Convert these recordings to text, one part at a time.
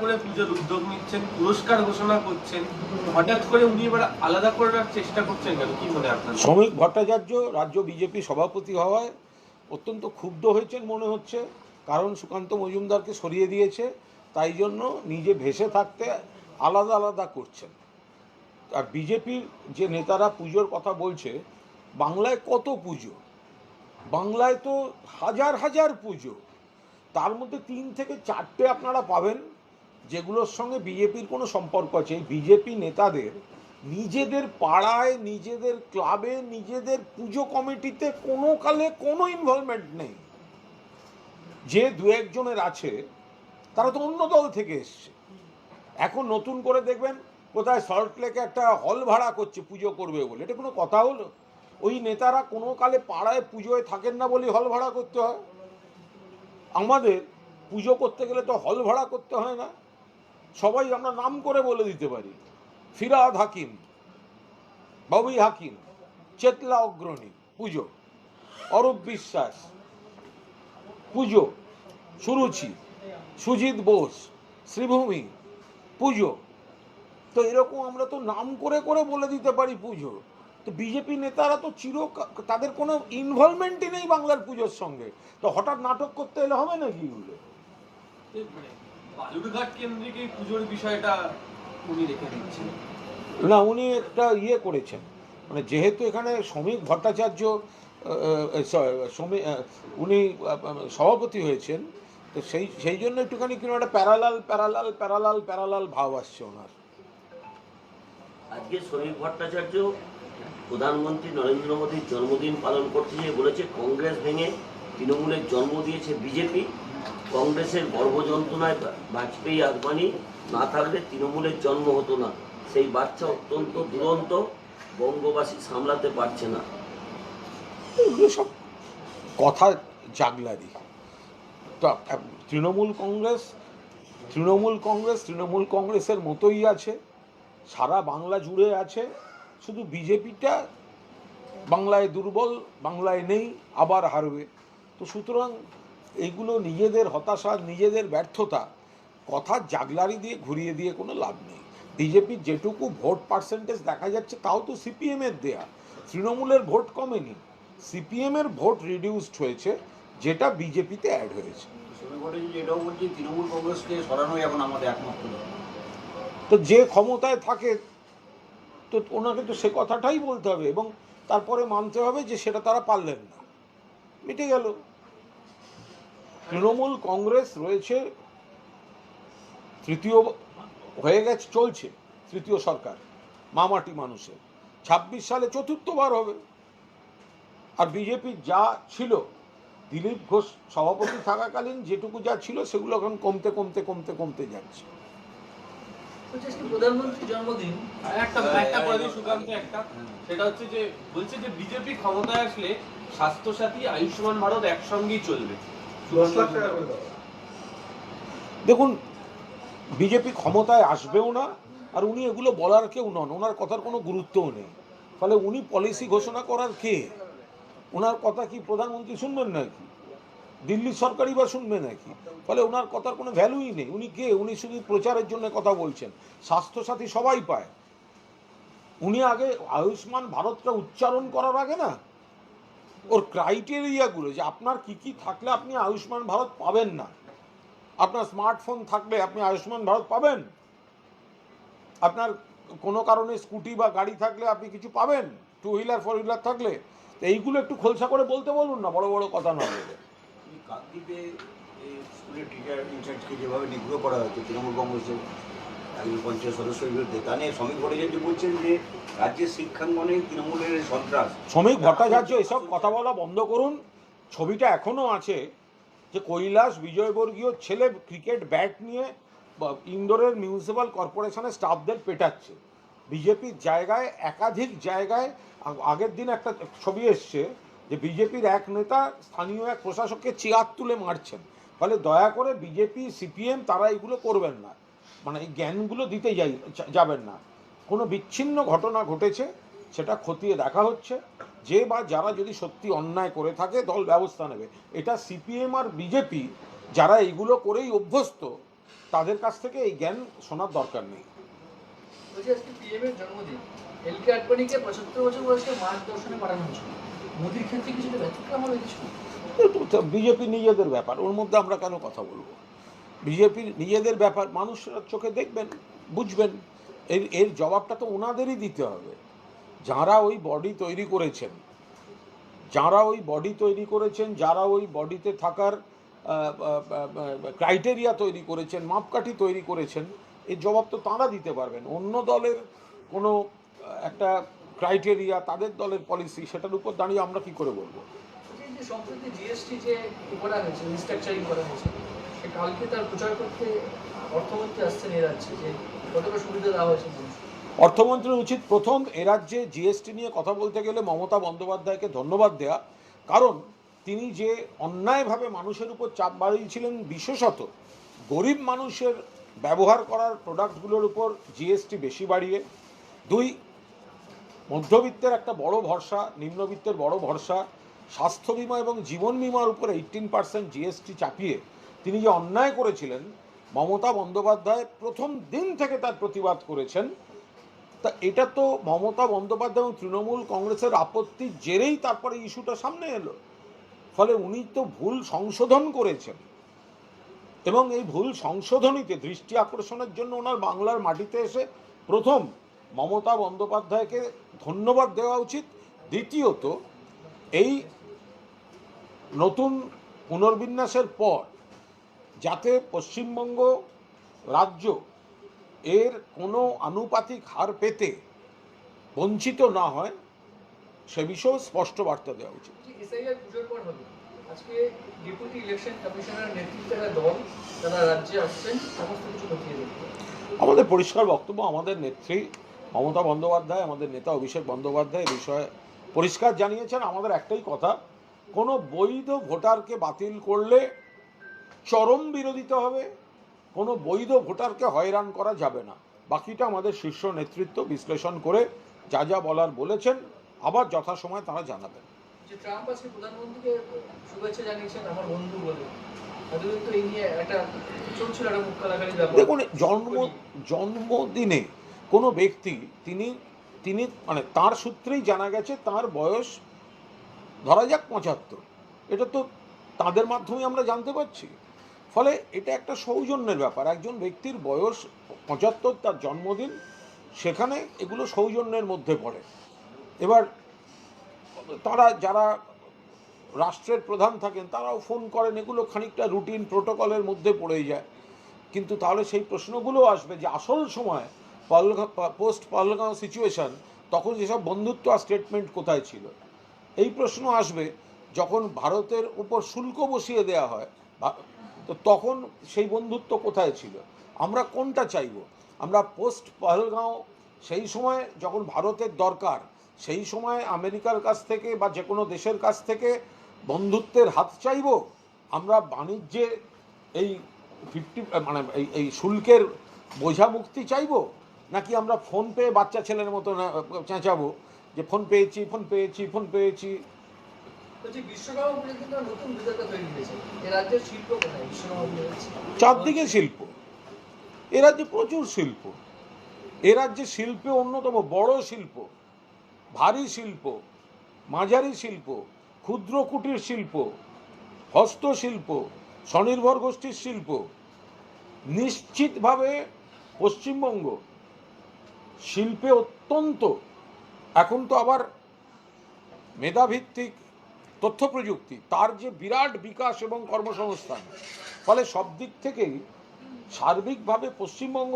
করে পুজোর উদ্যোগ নিচ্ছেন, পুরস্কার ঘোষণা করছেন, হঠাৎ করে উনি এবার আলাদা করার চেষ্টা করছেন কেন? কি মনে আপনার? শ্রমিক ভট্টাচার্য, রাজ্য বিজেপি সভাপতি হওয়ায় অত্যন্ত ক্ষুব্ধ হয়েছেন মনে হচ্ছে। কারণ সুকান্ত মজুমদারকে সরিয়ে দিয়েছে, তাই জন্য নিজে ভেসে থাকতে আলাদা আলাদা করছেন। আর বিজেপির যে নেতারা পুজোর কথা বলছে, বাংলায় কত পুজো? বাংলায় তো হাজার হাজার পুজো। তার মধ্যে তিন থেকে চারটে আপনারা পাবেন। যেগুলোর সঙ্গে বিজেপির কোনো সম্পর্ক আছে বিজেপি নেতাদের নিজেদের পাড়ায়, নিজেদের ক্লাবে, নিজেদের পুজো কমিটিতে কোনো কালে কোনো ইনভলভমেন্ট নেই। যে দু একজনের আছে, তারা তো অন্য দল থেকে এসছে। এখন নতুন করে দেখবেন কোথায় সল্ট লেকে একটা হল ভাড়া করছে পুজো করবে বলে। এটা কোনো কথা হলো? ওই নেতারা কোনো কালে পাড়ায় পুজোয় থাকেন না বলে হল ভাড়া করতে হয়? আমাদের পুজো করতে গেলে তো হল ভাড়া করতে হয় না। সবাই আমরা নাম করে বলে দিতে পারি। ফিরাদ হাকিম ববি হাকিম, চেতলা অগ্রণী, পুজো, অরূপ বিশ্বাস, পুজো, সুরুচি, সুজিত বোস, শ্রীভূমি, পুজো। তো এরকম আমরা তো নাম করে করে বলে দিতে পারি পুজো। তো বিজেপি নেতারা তো চির তাদের কোনো ইনভলভমেন্টই নেই বাংলার পুজোর সঙ্গে। তো হঠাৎ নাটক করতে এলে হবে নাকি এগুলো? মানে বালুরঘাট কেন্দ্রিক এই পুজোর বিষয়টা উনি রেখে দিচ্ছেন। না উনি একটা ইয়ে করেছেন। মানে যেহেতু এখানে শ্রমিক ভট্টাচার্য উনি সভাপতি হয়েছেন তো সেই সেই জন্য একটুখানি কিনা একটা প্যারালাল প্যারালাল প্যারালাল প্যারালাল ভাব আসছে ওনার। আজকে শ্রমিক ভট্টাচার্য প্রধানমন্ত্রী নরেন্দ্র মোদীর জন্মদিন পালন করতে গিয়ে বলেছে কংগ্রেস ভেঙে তৃণমূলের জন্ম দিয়েছে বিজেপি। কংগ্রেসের গর্ভযন্ত্রণায় বাজপেয়ী আদবানি না থাকলে তৃণমূলের জন্ম হতো না। সেই বাচ্চা অত্যন্ত দুরন্ত, বঙ্গবাসী সামলাতে পারছে না। এগুলো সব কথা জাগলারি তৃণমূল কংগ্রেস তৃণমূল কংগ্রেস, তৃণমূল কংগ্রেসের মতোই আছে, সারা বাংলা জুড়ে আছে, শুধু বিজেপিটা বাংলায় দুর্বল, বাংলায় নেই, আবার হারবে। তো সুতরাং এইগুলো নিজেদের হতাশা নিজেদের ব্যর্থতা কথা জাগলারি দিয়ে ঘুরিয়ে দিয়ে কোনো লাভ নেই। বিজেপির যেটুকু ভোট পার্সেন্টেজ দেখা যাচ্ছে তাও তো সিপিএমের দেয়া। তৃণমূলের ভোট কমেনি। সিপিএমের ভোট রিডিউসড হয়েছে যেটা বিজেপিতে অ্যাড হয়েছে। তৃণমূল কংগ্রেসকে সরানোই এখন আমাদের একমাত্র তো যে ক্ষমতায় থাকে তো ওনাকে তো সে কথাটাই বলতে হবে এবং তারপরে মানতে হবে যে সেটা তারা পারলেন না। মিটে গেল। তৃণমূল কংগ্রেস রয়েছে তৃতীয় হয়ে গেছে চলছে তৃতীয় সরকার মামাটি মানুষের। ছাব্বিশ সালে চতুর্থবার হবে। আর বিজেপি যা ছিল দিলীপ ঘোষ সভাপতি থাকাকালীন যেটুকু যা ছিল সেগুলো এখন কমতে কমতে কমতে কমতে যাচ্ছে। বলছি আজকে প্রধানমন্ত্রীর জন্মদিন একটা একটা করে দিই সুকান্ত একটা সেটা হচ্ছে যে বলছে যে বিজেপি ক্ষমতায় আসলে স্বাস্থ্যসাথী আয়ুষ্মান ভারত একসঙ্গেই চলবে। দেখুন, বিজেপি ক্ষমতায় আসবেও না, আর উনি এগুলো বলার কেউ নন। ওনার কথার কোনো গুরুত্বও নেই। ফলে উনি পলিসি ঘোষণা করার কে? ওনার কথা কি প্রধানমন্ত্রী শুনবেন নাকি? দিল্লির সরকারই বা শুনবে নাকি? ফলে ওনার কথার কোনো ভ্যালুই নেই। উনি কে? উনি শুধু প্রচারের জন্য কথা বলছেন। স্বাস্থ্যসাথী সবাই পায়। উনি আগে আয়ুষ্মান ভারতটা উচ্চারণ করার আগে না ওর ক্রাইটেরিয়াগুলো যে আপনার কি কি থাকলে আপনি আয়ুষ্মান ভারত পাবেন না। আপনার স্মার্টফোন থাকলে আপনি আয়ুষ্মান ভারত পাবেন। আপনার কোনো কারণে স্কুটি বা গাড়ি থাকলে আপনি কিছু পাবেন টু হুইলার ফোর হুইলার থাকলে। তো এইগুলো একটু খোলসা করে বলতে বলুন না, বড় বড় কথা না বলে কাকদ্বীপে স্কুলের টিচার ইনচার্জকে যেভাবে নিগ্রহ করা হয়েছে, তৃণমূল কংগ্রেসের একজন পঞ্চায়েত সদস্যের বিরুদ্ধে তা নিয়ে শ্রমিক ভট্টাচার্য বলছেন যে রাজ্যের শিক্ষাঙ্গনে তৃণমূলের সন্ত্রাস। শ্রমিক ভট্টাচার্য, এসব কথা বলা বন্ধ করুন। ছবিটা এখনও আছে যে কৈলাস বিজয়বর্গীয় ছেলে ক্রিকেট ব্যাট নিয়ে ইন্দোরের মিউনিসিপ্যাল কর্পোরেশনের স্টাফদের পেটাচ্ছে। বিজেপির জায়গায়, একাধিক জায়গায় আগের দিন একটা ছবি এসছে যে বিজেপির এক নেতা স্থানীয় এক প্রশাসককে চেয়ার তুলে মারছেন। ফলে দয়া করে বিজেপি, সিপিএম তারা এগুলো করবেন না। মানে এই জ্ঞানগুলো দিতে যাই যাবেন না। কোনো বিচ্ছিন্ন ঘটনা ঘটেছে সেটা খতিয়ে দেখা হচ্ছে। যে বা যারা যদি সত্যি অন্যায় করে থাকে দল ব্যবস্থা নেবে। এটা সিপিএম আর বিজেপি যারা এইগুলো করেই অভ্যস্ত তাদের কাছ থেকে এই জ্ঞান শোনার দরকার নেই। বিজেপি নিজেদের ব্যাপার ওর মধ্যে আমরা কেন কথা বলব? বিজেপির নিজেদের ব্যাপার, মানুষের চোখে দেখবেন, বুঝবেন। এর এর জবাবটা তো ওনাদেরই দিতে হবে। যারা ওই বডি তৈরি করেছেন, যারা ওই বডি তৈরি করেছেন, যারা ওই বডিতে থাকার ক্রাইটেরিয়া তৈরি করেছেন, মাপকাঠি তৈরি করেছেন, এর জবাব তো তাঁরা দিতে পারবেন। অন্য দলের কোনো একটা ক্রাইটেরিয়া তাদের দলের পলিসি সেটার উপর দাঁড়িয়ে আমরা কি করে বলব? জিএসটি যে করা হয়েছে কালকে তার প্রচার করতে অর্থমন্ত্রী আসছেন রাজ্যে, যে কতটা সুবিধা দেওয়া হয়েছে অর্থমন্ত্রীর উচিত প্রথম এ রাজ্যে জিএসটি নিয়ে কথা বলতে গেলে মমতা বন্দ্যোপাধ্যায়কে ধন্যবাদ দেয়া, কারণ তিনি যে অন্যায়ভাবে মানুষের উপর চাপ বাড়িয়েছিলেন বিশেষত গরিব মানুষের ব্যবহার করার প্রোডাক্টগুলোর উপর জিএসটি বেশি বাড়িয়ে, দুই, মধ্যবিত্তের একটা বড় ভরসা, নিম্নবিত্তের বড় ভরসা, স্বাস্থ্য বিমা এবং জীবন বিমার উপর এইটিন পার্সেন্ট জিএসটি চাপিয়ে তিনি যে অন্যায় করেছিলেন, মমতা বন্দ্যোপাধ্যায় প্রথম দিন থেকে তার প্রতিবাদ করেছেন। তা এটা তো মমতা বন্দ্যোপাধ্যায় এবং তৃণমূল কংগ্রেসের আপত্তির জেরেই তারপরে ইস্যুটা সামনে এলো। ফলে উনি তো ভুল সংশোধন করেছেন। এবং এই ভুল সংশোধনীতে দৃষ্টি আকর্ষণের জন্য ওনার বাংলার মাটিতে এসে প্রথম মমতা বন্দ্যোপাধ্যায়কে ধন্যবাদ দেওয়া উচিত। দ্বিতীয়ত, এই নতুন পুনর্বিন্যাসের পর যাতে পশ্চিমবঙ্গ রাজ্য এর কোনো আনুপাতিক হার পেতে বঞ্চিত না হয় সে বিষয়েও স্পষ্ট বার্তা দেওয়া উচিত। এসআইআর পুজোর পর হবে। আজকে ডেপুটি ইলেকশন কমিশনার নেতৃত্বে দল তারা রাজ্যে আসছেন সমস্ত কিছু খতিয়ে দেখবে আমাদের পরিষ্কার বক্তব্য আমাদের নেত্রী মমতা বন্দ্যোপাধ্যায় আমাদের নেতা অভিষেক বন্দ্যোপাধ্যায় এই বিষয়ে পরিষ্কার জানিয়েছেন। আমাদের একটাই কথা কোনো বৈধ ভোটারকে বাতিল করলে চরম বিরোধিতা হবে কোনো বৈধ ভোটারকে হয়রান করা যাবে না। বাকিটা আমাদের শীর্ষ নেতৃত্ব বিশ্লেষণ করে যা যা বলার বলেছেন আবার যথাসময়ে তারা জানাবেন। যে ট্রাম্প আজকে প্রধানমন্ত্রীকে শুভেচ্ছা জানিয়েছেন আমার বন্ধু বলে। দেখুন জন্ম জন্মদিনে কোনো ব্যক্তি তিনি তিনি মানে তার সূত্রেই জানা গেছে তার বয়স ধরা যাক পঁচাত্তর। এটা তো তাদের মাধ্যমে আমরা জানতে পারছি। ফলে এটা একটা সৌজন্যের ব্যাপার। একজন ব্যক্তির বয়স পঁচাত্তর, তার জন্মদিন, সেখানে এগুলো সৌজন্যের মধ্যে পড়ে। এবার তারা যারা রাষ্ট্রের প্রধান থাকেন, তারাও ফোন করেন, এগুলো খানিকটা রুটিন প্রোটোকলের মধ্যে পড়ে যায়। কিন্তু তাহলে সেই প্রশ্নগুলো আসবে যে আসল সময় পোস্ট পালগাঁও সিচুয়েশন তখন যেসব বন্ধুত্ব আর স্টেটমেন্ট কোথায় ছিল? এই প্রশ্ন আসবে যখন ভারতের উপর শুল্ক বসিয়ে দেওয়া হয় তো তখন সেই বন্ধুত্ব কোথায় ছিল? আমরা কোনটা চাইব? আমরা পোস্ট পহলগাঁও, সেই সময় যখন ভারতের দরকার, সেই সময় আমেরিকার কাছ থেকে বা যে কোনো দেশের কাছ থেকে বন্ধুত্বের হাত চাইব? আমরা বাণিজ্যে এই ফিফটি মানে এই এই শুল্কের বোঝা মুক্তি চাইব? নাকি আমরা ফোন পেয়ে বাচ্চা ছেলের মতো চেঁচাবো যে ফোন পেয়েছি ফোন পেয়েছি ফোন পেয়েছি? চারদিকে শিল্প। এ রাজ্যে প্রচুর শিল্প। এ রাজ্যে শিল্পে অন্যতম বড় শিল্প, ভারী শিল্প, মাঝারি শিল্প, ক্ষুদ্র কুটির শিল্প হস্তশিল্প স্বনির্ভর গোষ্ঠীর শিল্প, নিশ্চিতভাবে পশ্চিমবঙ্গ শিল্পে অত্যন্ত। এখন তো আবার মেধাভিত্তিক তথ্য প্রযুক্তি তার যে বিরাট বিকাশ এবং কর্মসংস্থান, ফলে সব দিক থেকেই সার্বিকভাবে পশ্চিমবঙ্গ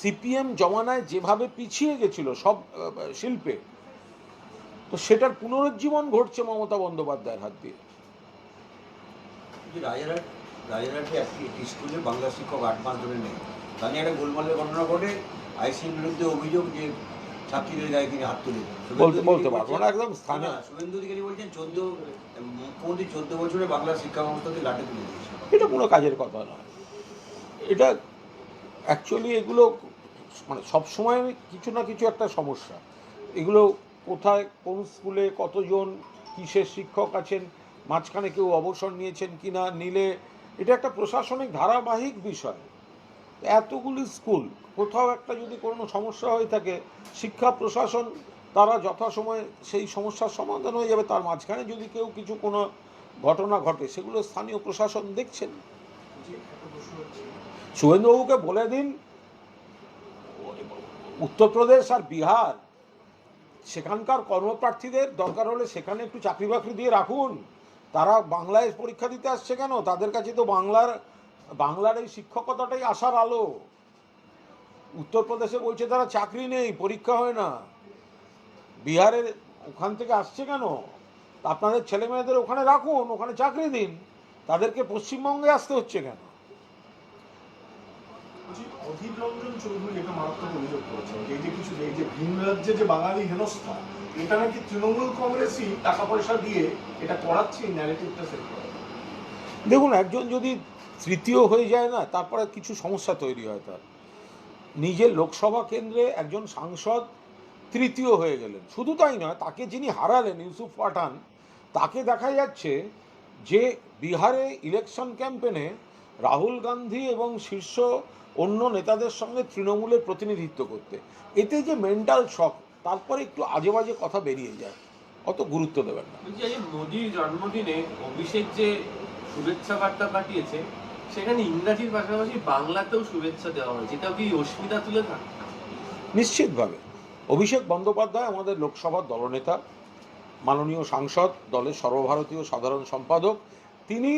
সিপিএম জমানায় যেভাবে পিছিয়ে গেছিল সব শিল্পে, তো সেটার পুনরুজ্জীবন ঘটছে মমতা বন্দ্যোপাধ্যায়ের হাত দিয়ে। বাংলা শিক্ষক আট মাস ধরে নেই। তা নিয়ে একটা গোলমালের ঘটনা ঘটে। আইসির বিরুদ্ধে অভিযোগ যে ছাত্রীদের গায়ে তিনি হাত তুলে। বলতে বলতে পারব না একদম স্থানীয় না, শুভেন্দু অধিকারী বলছেন চোদ্দ চোদ্দ বছরে বাংলা শিক্ষা ব্যবস্থাতে লাটে তুলে দিয়েছে। এটা কোনো কাজের কথা নয়। এটা অ্যাকচুয়ালি এগুলো মানে সবসময় কিছু না কিছু একটা সমস্যা। এগুলো কোথায় কোন স্কুলে কতজন কিসের শিক্ষক আছেন মাঝখানে কেউ অবসর নিয়েছেন কি না নিলে এটা একটা প্রশাসনিক ধারাবাহিক বিষয়। এতগুলি স্কুল, কোথাও একটা যদি কোনো সমস্যা হয়ে থাকে, শিক্ষা প্রশাসন তারা যথাসময়ে সেই সমস্যার সমাধান হয়ে যাবে। তার মাঝখানে যদি কেউ কিছু কোনো ঘটনা ঘটে, সেগুলো স্থানীয় প্রশাসন দেখছেন। শুভেন্দুবাবুকে বলে দিন, উত্তরপ্রদেশ আর বিহার, সেখানকার কর্মপ্রার্থীদের দরকার হলে সেখানে একটু চাকরি বাকরি দিয়ে রাখুন। তারা বাংলায় পরীক্ষা দিতে আসছে কেন? তাদের কাছে তো বাংলার বাংলার এই শিক্ষকতাটাই আসার আলো। উত্তরপ্রদেশে বলছে তারা চাকরি নেই পরীক্ষা হয় না। বিহারের ওখান থেকে আসছে কেন? আপনাদের ছেলে মেয়েদের ওখানে রাখুন ওখানে চাকরি দিন। তাদেরকে পশ্চিমবঙ্গে আসতে হচ্ছে কেন? বলছি, অধীর রঞ্জন চৌধুরী একটা মারাত্মক অভিযোগ করেছেন এই যে কিছু এই যে ভিন রাজ্যে যে বাঙালি হেনস্থা এটা নাকি তৃণমূল কংগ্রেসই টাকা পয়সা দিয়ে এটা করাচ্ছে এই ন্যারেটিভটা সেট দেখুন একজন যদি তৃতীয় হয়ে যায় না, তারপরে কিছু সমস্যা তৈরি হয় তার। নিজের লোকসভা কেন্দ্রে একজন সাংসদ তৃতীয় হয়ে গেলেন। শুধু তাই নয়, তাকে যিনি হারালেন, ইউসুফ পাঠান, তাকে দেখা যাচ্ছে যে বিহারে ইলেকশন ক্যাম্পেনে রাহুল গান্ধী এবং শীর্ষ অন্য নেতাদের সঙ্গে তৃণমূলের প্রতিনিধিত্ব করতে। এতে যে মেন্টাল শক তারপরে একটু আজে বাজে কথা বেরিয়ে যায়। অত গুরুত্ব দেবেন না। মোদির জন্মদিনে অভিষেক যে শুভেচ্ছা বার্তা পাঠিয়েছে সেখানে ইংরাজির পাশাপাশি বাংলাতেও শুভেচ্ছা দেওয়া হয়েছে এটাও কি অস্মিতা তুলে না নিশ্চিতভাবে। অভিষেক বন্দ্যোপাধ্যায় আমাদের লোকসভার দলনেতা, মাননীয় সাংসদ, দলের সর্বভারতীয় সাধারণ সম্পাদক। তিনি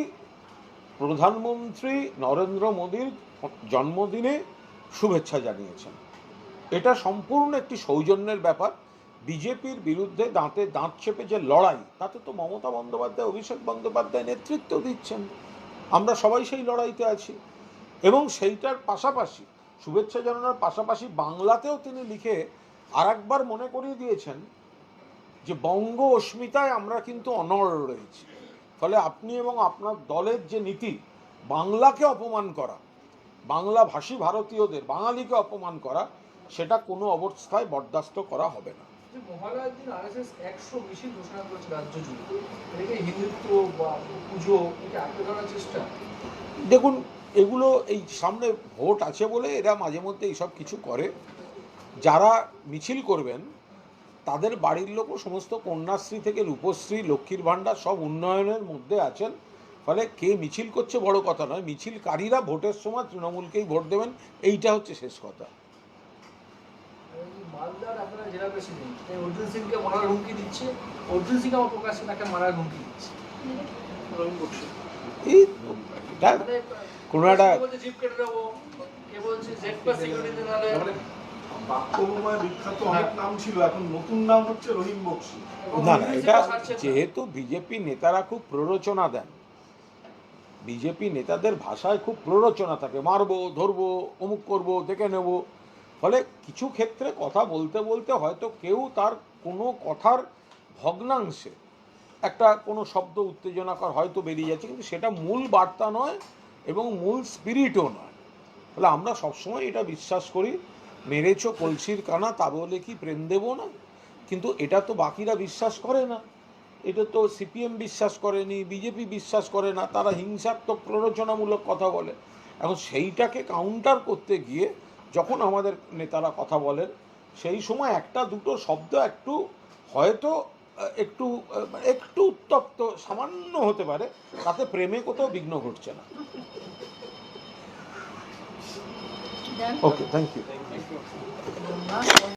প্রধানমন্ত্রী নরেন্দ্র মোদীর জন্মদিনে শুভেচ্ছা জানিয়েছেন। এটা সম্পূর্ণ একটি সৌজন্যের ব্যাপার। বিজেপির বিরুদ্ধে দাঁতে দাঁত চেপে যে লড়াই, তাতে তো মমতা বন্দ্যোপাধ্যায়, অভিষেক বন্দ্যোপাধ্যায় নেতৃত্ব দিচ্ছেন। আমরা সবাই সেই লড়াইতে আছি। এবং সেইটার পাশাপাশি, শুভেচ্ছা জানানোর পাশাপাশি বাংলাতেও তিনি লিখে আরেকবার মনে করিয়ে দিয়েছেন যে বঙ্গ অস্মিতায় আমরা কিন্তু অনড় রয়েছি। ফলে আপনি এবং আপনার দলের যে নীতি, বাংলাকে অপমান করা বাংলা ভাষী ভারতীয়দের, বাঙালিকে অপমান করা, সেটা কোনো অবস্থায় বরদাস্ত করা হবে না। যে মহালয়ার দিন আরএসএস একশো মিছিল ঘোষণা করেছে রাজ্য জুড়ে। এটাকে হিন্দুত্ব বা পুজো এটা আটকে ধরার চেষ্টা। দেখুন, এগুলো এই সামনে ভোট আছে বলে এরা মাঝে মধ্যে এইসব কিছু করে। যারা মিছিল করবেন, তাদের বাড়ির লোকও সমস্ত কন্যাশ্রী থেকে রূপশ্রী, লক্ষ্মীর ভাণ্ডার সব উন্নয়নের মধ্যে আছেন। ফলে কে মিছিল করছে বড় কথা নয়, মিছিলকারীরা ভোটের সময় তৃণমূলকেই ভোট দেবেন, এইটা হচ্ছে শেষ কথা। মালদার আপনারা জেলা প্রেসিডেন্ট এই অর্জুন সিংকে মারার হুমকি দিচ্ছে অর্জুন সিং আমার প্রকাশ্যে তাকে মারার হুমকি দিচ্ছে। এই মানে কোনো একটা- জিপ কেটে দেবো কে বলছে জেড প্লাস সিকিউরিটি নাহলে মানে বিখ্যাত অনেক নাম ছিল এখন নতুন নাম হচ্ছে রহিম বক্সি। না না এটা যেহেতু বিজেপি নেতারা খুব প্ররোচনা দেন বিজেপি নেতাদের ভাষায় খুব প্ররোচনা থাকে মারবো ধরবো অমুক করব দেখে নেব। ফলে কিছু ক্ষেত্রে কথা বলতে বলতে হয়তো কেউ তার কোনো কথার ভগ্নাংশে একটা কোনো শব্দ উত্তেজনাকর হয়তো বেরিয়ে যাচ্ছে, কিন্তু সেটা মূল বার্তা নয় এবং মূল স্পিরিটও নয়। তাহলে আমরা সবসময় এটা বিশ্বাস করি, মেরেছ কলসির কানা, তা বলে কি প্রেম দেবো না? কিন্তু এটা তো বাকিরা বিশ্বাস করে না। এটা তো সিপিএম বিশ্বাস করেনি, বিজেপি বিশ্বাস করে না, তারা হিংসাত্মক প্ররোচনামূলক কথা বলে। এখন সেইটাকে কাউন্টার করতে গিয়ে যখন আমাদের নেতারা কথা বলেন সেই সময় একটা দুটো শব্দ একটু হয়তো একটু একটু উত্তপ্ত সামান্য হতে পারে তাতে প্রেমে কোথাও বিঘ্ন ঘটছে না। Okay thank you